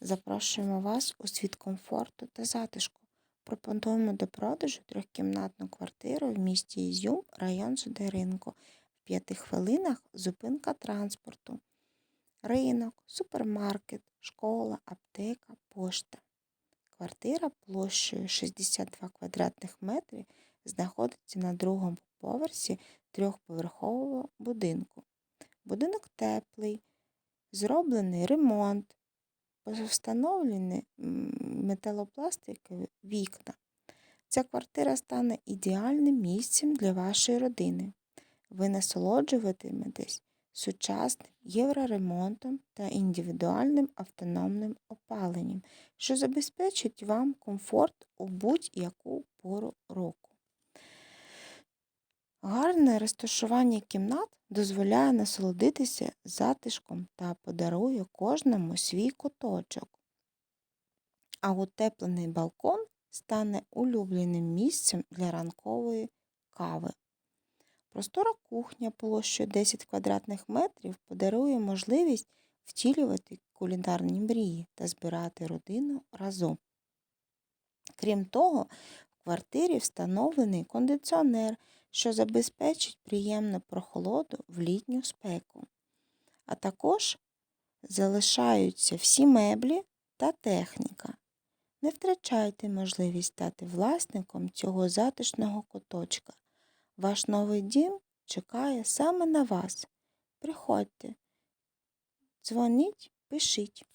Запрошуємо вас у світ комфорту та затишку. Пропонуємо до продажу трьохкімнатну квартиру в місті Ізюм, район Жидеринку. В п'яти хвилинах зупинка транспорту, ринок, супермаркет, школа, аптека, пошта. Квартира площею 62 квадратних метри знаходиться на другому поверсі трьохповерхового будинку. Будинок теплий, зроблений ремонт, встановлені металопластикові вікна. Ця квартира стане ідеальним місцем для вашої родини. Ви насолоджуватиметесь сучасним євроремонтом та індивідуальним автономним опаленням, що забезпечить вам комфорт у будь-яку пору року. Гарне розташування кімнат дозволяє насолодитися затишком та подарує кожному свій куточок. А утеплений балкон стане улюбленим місцем для ранкової кави. Простора кухня площею 10 квадратних метрів подарує можливість втілювати кулінарні мрії та збирати родину разом. Крім того, в квартирі встановлений кондиціонер, що забезпечить приємну прохолоду в літню спеку. А також залишаються всі меблі та техніка. Не втрачайте можливість стати власником цього затишного куточка. Ваш новий дім чекає саме на вас. Приходьте, дзвоніть, пишіть.